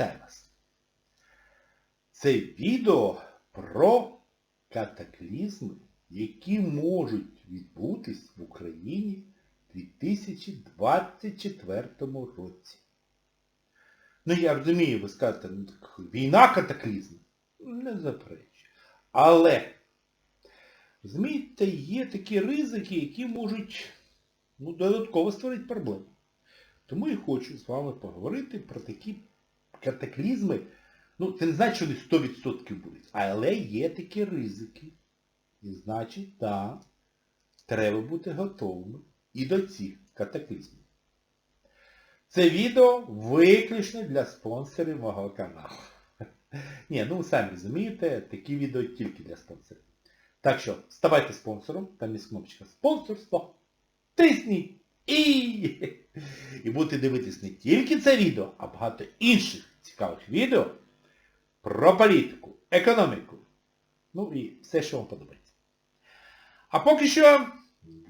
Вітаю вас! Це відео про катаклізми, які можуть відбутись в Україні в 2024 році. Ну я розумію, ви скажете, ну так війна катаклізм. Не заперечую. Але, розумієте, є такі ризики, які можуть ну, додатково створити проблеми. Тому і хочу з вами поговорити про такі катаклізми. Ну, це не значить, що вони 100% будуть. Але є такі ризики. І значить, так, треба бути готовими і до цих катаклізмів. Це відео виключно для спонсорів мого каналу. Ні, ну ви самі розумієте, такі відео тільки для спонсорів. Так що, ставайте спонсором, там є кнопочка спонсорство. Тисніть і... І будете дивитись не тільки це відео, а багато інших цікавих відео про політику, економіку. Ну і все, що вам подобається. А поки що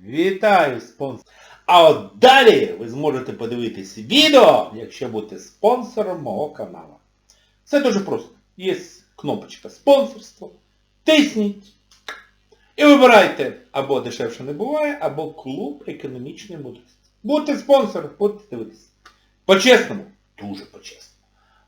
вітаю спонсор. А от далі ви зможете подивитись відео, якщо будете спонсором мого каналу. Все дуже просто. Є кнопочка спонсорство. Тисніть. І вибирайте або дешевше не буває, або клуб економічної мудрості. Будьте спонсором, будьте дивитися. По-чесному, дуже по-чесному.